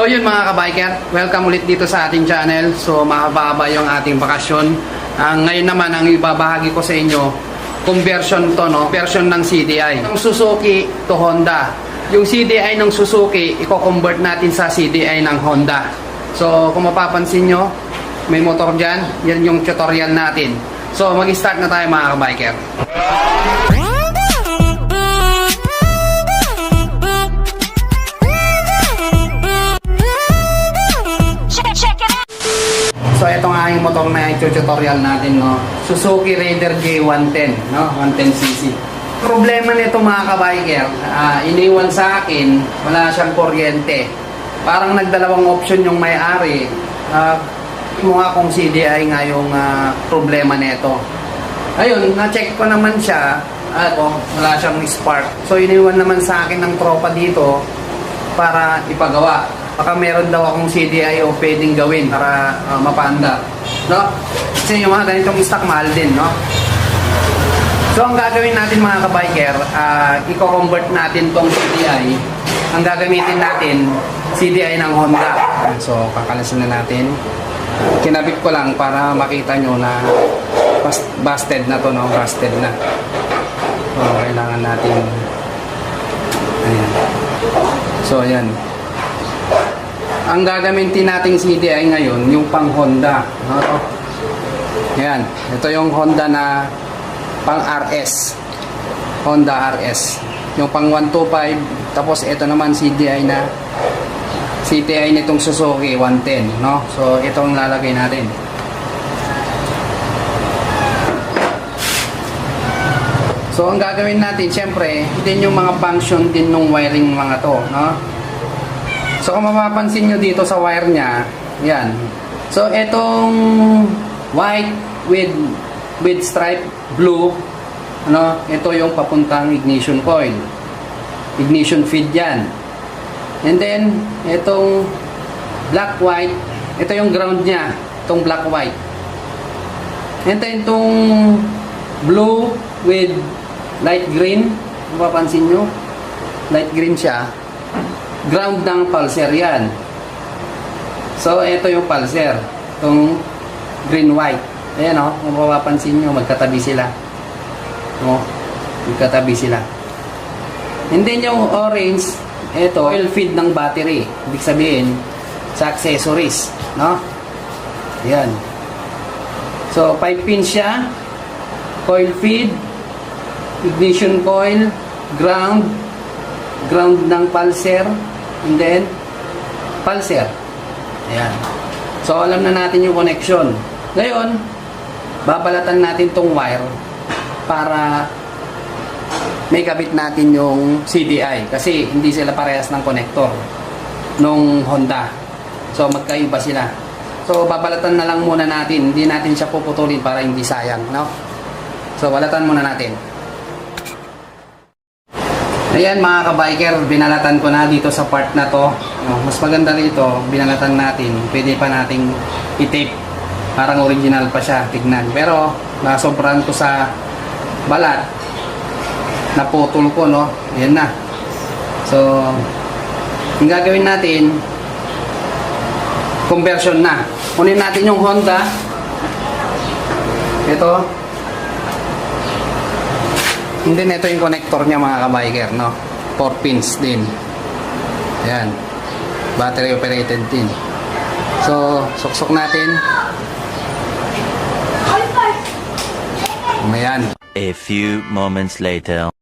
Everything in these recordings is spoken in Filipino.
So yun mga kabiker, welcome ulit dito sa ating channel. So mahaba yung ating bakasyon. Ang ngayon naman ang ibabahagi ko sa inyo, conversion to no, version ng CDI. Yung Suzuki to Honda. Yung CDI ng Suzuki, i-convert natin sa CDI ng Honda. So kung mapapansin nyo, may motor dyan, yan yung tutorial natin. So mag-start na tayo mga kabiker. Yung motor na tutorial natin no. Suzuki Raider J110 no, 110cc. Problema nito mga kabiker, ah, iniwan sa akin, wala siyang kuryente. Parang nagdalawang option yung may-ari. Uh, mo nga kung CDI nga yung ah, problema nito. Ayun, na-check ko naman siya. Ako, wala siyang spark. So iniwan naman sa akin ng tropa dito para ipagawa. Baka meron daw akong CDI o pwedeng gawin para ah, mapanda. No? Kasi yung mga ganitong stock mahal din, no? So ang gagawin natin mga kabiker, uh, i-convert natin tong CDI. Ang gagamitin natin, CDI ng Honda. So kakalasin na natin. Kinabit ko lang para makita nyo na busted na to, no? Busted na. So kailangan natin Ayan. So, ayan. Ang gagamitin nating CDI ngayon, yung pang Honda. No? Ayan. Ito yung Honda na pang RS. Honda RS. Yung pang 125. Tapos, ito naman CDI na CDI nitong Suzuki 110. No? So, ito ang lalagay natin. So, ang gagawin natin, syempre, din yung mga function din ng wiring mga to, no? So, kung mapapansin nyo dito sa wire niya, yan. So, itong white with with stripe blue, ano, ito yung papuntang ignition coil. Ignition feed yan. And then, itong black white, ito yung ground niya, itong black white. And then, itong blue with light green, mapapansin nyo, light green siya, ground ng pulser yan. So, ito yung pulser, itong green-white. Ayan o, kung mapapansin nyo, magkatabi sila. O, magkatabi sila. And then yung orange, ito, oil feed ng battery. Ibig sabihin, sa accessories, no? Ayan. So, 5 pins siya, coil feed, ignition coil, ground, ground ng pulser, and then pulser. Ayan. So, alam na natin yung connection. Ngayon, babalatan natin tong wire para may kabit natin yung CDI kasi hindi sila parehas ng connector nung Honda. So, magkaiba sila. So, babalatan na lang muna natin. Hindi natin siya puputulin para hindi sayang, no? So, balatan muna natin. Ayan mga kabiker, binalatan ko na dito sa part na to. Mas maganda rito, binalatan natin. Pwede pa nating i-tape. Parang original pa siya, tignan. Pero, nasobrahan ko sa balat. Naputol ko, no? Ayan na. So, ang gagawin natin, conversion na. Kunin natin yung Honda. Ito, hindi na ito yung connector niya mga kabiker, no? 4 pins din. Ayan. Battery operated din. So, suksok natin. Ayan. A few moments later.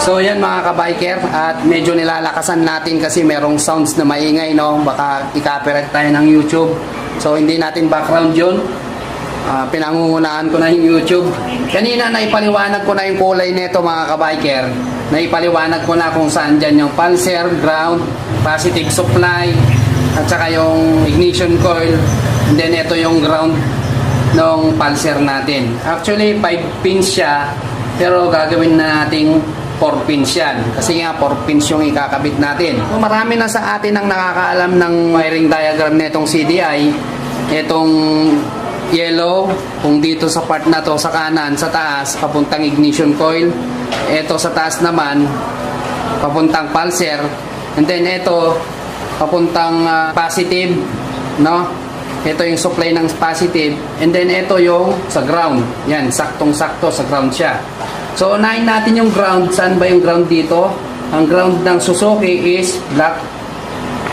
So, yan mga kabiker. At medyo nilalakasan natin kasi merong sounds na maingay, no? Baka i-copyright tayo ng YouTube. So, hindi natin background yun. Ah, pinangungunahan ko na yung YouTube. Kanina naipaliwanag ko na yung kulay nito mga kabiker. Naipaliwanag ko na kung saan dyan yung pulser, ground, positive supply, at saka yung ignition coil. And then ito yung ground ng pulser natin. Actually, 5 pins siya, pero gagawin na nating 4 pins yan. Kasi nga, 4 pins yung ikakabit natin. So, marami na sa atin ang nakakaalam ng wiring diagram nitong CDI. Itong yellow, kung dito sa part na to sa kanan, sa taas, papuntang ignition coil. Ito sa taas naman, papuntang pulser. And then ito, papuntang ah, positive, no? Ito yung supply ng positive. And then ito yung sa ground. Yan, saktong-sakto sa ground siya. So, unahin natin yung ground. Saan ba yung ground dito? Ang ground ng Suzuki is black,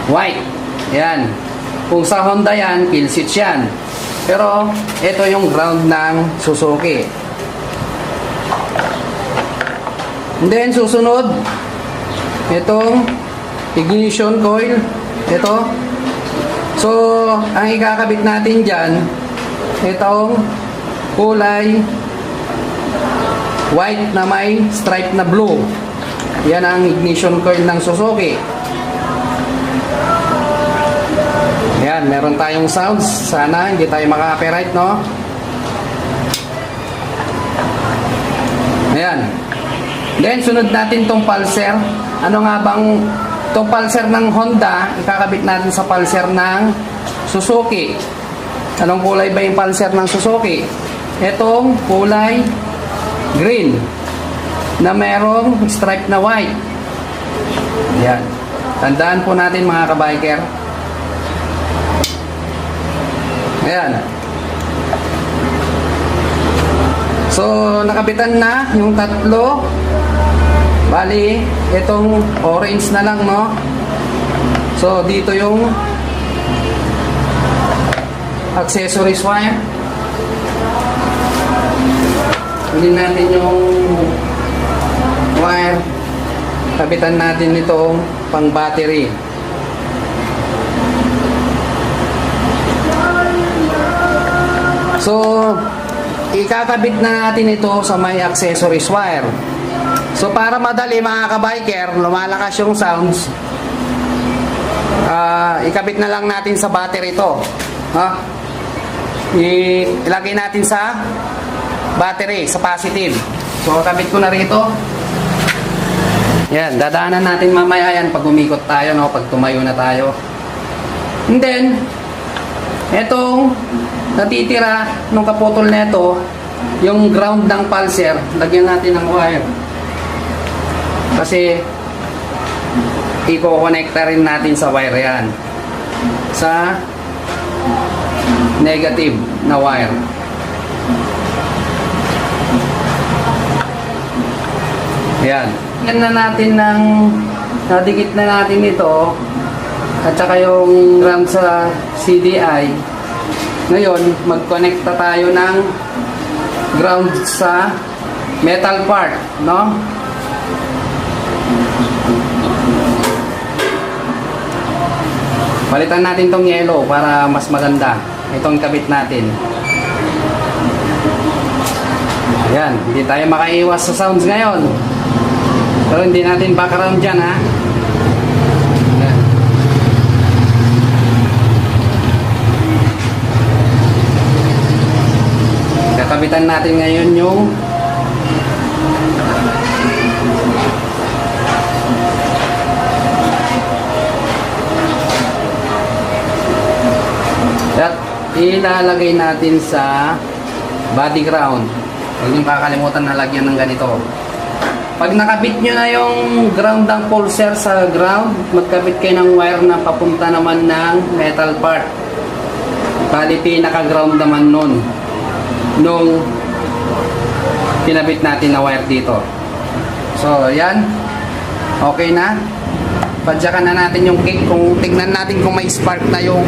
white. Yan. Kung sa Honda yan, kill yan. Pero, ito yung ground ng Suzuki. And then, susunod, itong ignition coil. Ito. So, ang ikakabit natin dyan, itong kulay white na may stripe na blue. Yan ang ignition coil ng Suzuki. Yan, meron tayong sounds. Sana hindi tayo maka-copyright, no? Ayan. Then, sunod natin tong pulser. Ano nga bang tong pulser ng Honda, ikakabit natin sa pulser ng Suzuki. Anong kulay ba yung pulser ng Suzuki? Itong kulay green na merong stripe na white. Yan. Tandaan po natin mga kabiker. Ayan. So, nakabitan na yung tatlo. Bali, itong orange na lang, no? So, dito yung accessories wire. Hindi natin yung wire. Kabitan natin itong pang battery. So, ikakabit na natin ito sa may accessories wire. So, para madali mga kabiker, lumalakas yung sounds, ah, ikabit na lang natin sa battery ito. Ha? I- ilagay natin sa battery, sa positive. So, kabit ko na rito. Yan, dadaanan natin mamaya yan pag umikot tayo, no? pag tumayo na tayo. And then, etong natitira nung kaputol nito, yung ground ng pulser, lagyan natin ng wire. Kasi, i-connecta rin natin sa wire yan. Sa negative na wire. Ayan. Yan na natin ng nadikit na natin ito at saka yung RAM sa CDI. Ngayon, mag-connecta tayo ng ground sa metal part, no? Palitan natin tong yellow para mas maganda. Itong kabit natin. Ayan, hindi tayo makaiwas sa sounds ngayon. Pero hindi natin background dyan ha. Ayan. Kakabitan natin ngayon yung at ilalagay natin sa body ground. Huwag niyong kakalimutan na lagyan ng ganito. Pag nakabit nyo na yung ground ng pulser sa ground, magkabit kayo ng wire na papunta naman ng metal part. Bali, pinaka-ground naman nun. Nung kinabit natin na wire dito. So, yan. Okay na. Padyakan na natin yung cake kung tignan natin kung may spark na yung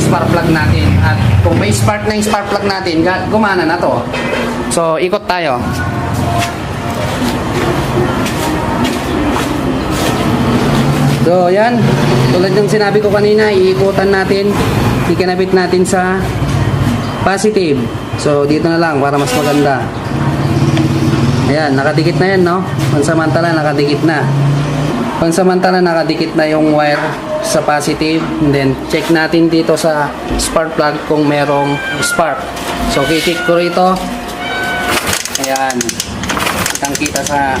spark plug natin. At kung may spark na yung spark plug natin, gumana na to. So, ikot tayo. So, yan. Tulad ng sinabi ko kanina, iikutan natin, ikinabit natin sa positive. So, dito na lang para mas maganda. Ayan, nakadikit na yan, no? Pansamantala, nakadikit na. Pansamantala, nakadikit na yung wire sa positive. And then, check natin dito sa spark plug kung merong spark. So, kikik ko rito. Ayan. Kitang kita sa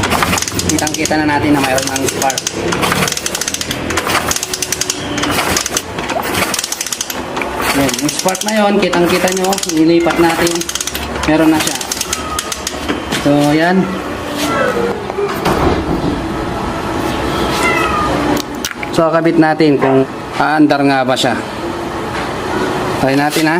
kitang kita na natin na mayroon ng spark. Yan, yung spark na yon, kitang kita nyo, nilipat natin, meron na siya. So, yan. So, kabit natin kung aandar nga ba siya. Try natin ha.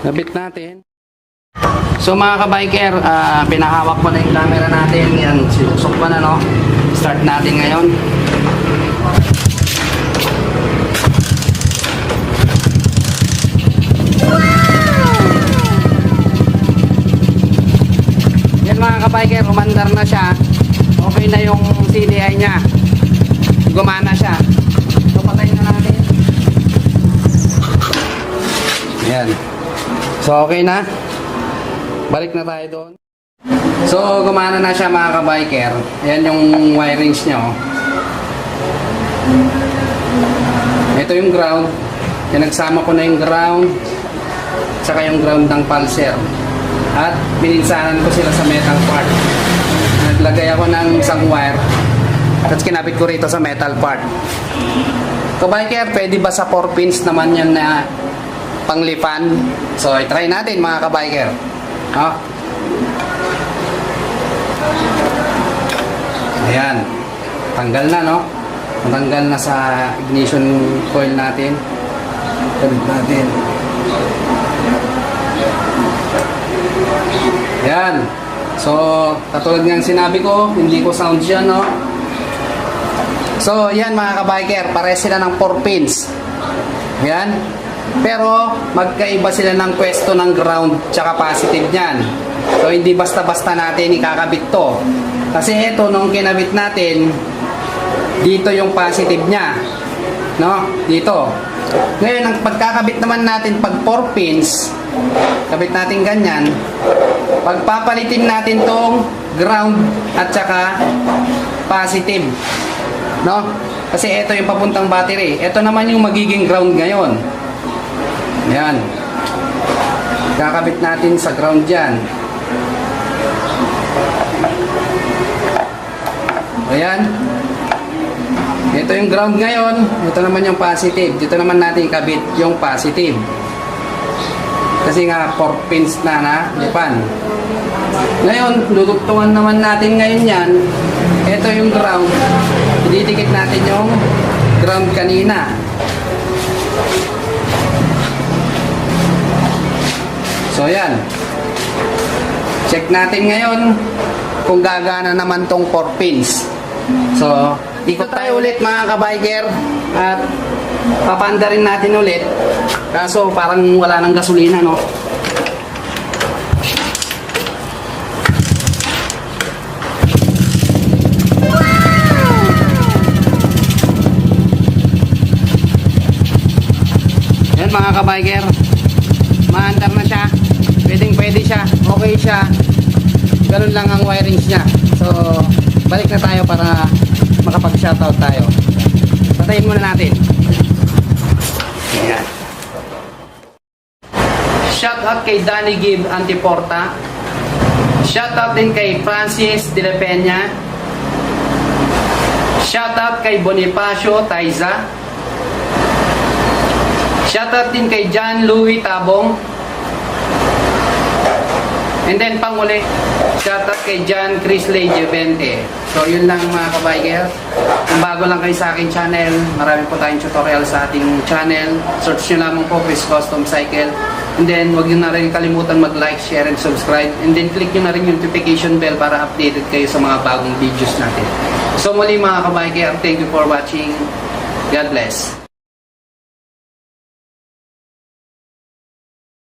Nabit natin. So mga ka-biker, ah, pinahawak ko na yung camera natin. Yan, sinusok ko na no. Start natin ngayon. Yan mga ka-biker, umandar na siya. Okay na yung CDI niya. Gumana siya. So okay na. Balik na tayo doon. So, gumana na siya mga ka-biker. Ayan yung wirings niya. Oh. Ito yung ground. Pinagsama ko na yung ground. Tsaka yung ground ng pulser. At pininsanan ko sila sa metal part. Naglagay ako ng isang wire. Tapos kinabit ko rito sa metal part. Ka-biker, pwede ba sa 4 pins naman yan na panglipan? So, try natin mga ka-biker. Ha? Ayan. Tanggal na, no? Matanggal na sa ignition coil natin. Kabit natin. Ayan. So, katulad ng sinabi ko, hindi ko sound yan, no? So, yan mga ka-biker, pare sila ng 4 pins. Yan. Pero, magkaiba sila ng pwesto ng ground tsaka positive niyan. So, hindi basta-basta natin ikakabit to. Kasi ito, nung kinabit natin, dito yung positive niya. No? Dito. Ngayon, ang pagkakabit naman natin pag 4 pins, kabit natin ganyan, pagpapalitin natin tong ground at saka positive. No? Kasi ito yung papuntang battery. Ito naman yung magiging ground ngayon. Yan. Kakabit natin sa ground dyan. Ayan. Ito yung ground ngayon. Ito naman yung positive. Dito naman natin ikabit yung positive. Kasi nga 4 pins na na lipan. Ngayon, dudugtungan naman natin ngayon yan. Ito yung ground. Ididikit natin yung ground kanina. So yan. Check natin ngayon kung gagana naman tong 4 pins. So, ikot tayo ulit mga kabiker at papanda rin natin ulit. Kaso parang wala nang gasolina no. Yan mga kabiker. Maandar na siya. Pwede siya. Okay siya. Ganun lang ang wirings niya. So, balik na tayo para makapag-shoutout tayo. Patayin muna natin. Yan. Shoutout kay Danny Gibb Antiporta. Shoutout din kay Francis De La Peña. Shoutout kay Bonifacio Taiza. Shoutout din kay John Louis Tabong. And then panguli, shoutout kay John Chris Lejevente. So yun lang mga kabiker. Kung bago lang kayo sa aking channel, marami po tayong tutorial sa ating channel. Search nyo lamang po Chris Custom Cycle. And then wag nyo na rin kalimutan mag-like, share, and subscribe. And then click nyo na rin yung notification bell para updated kayo sa mga bagong videos natin. So muli mga kabiker, thank you for watching. God bless.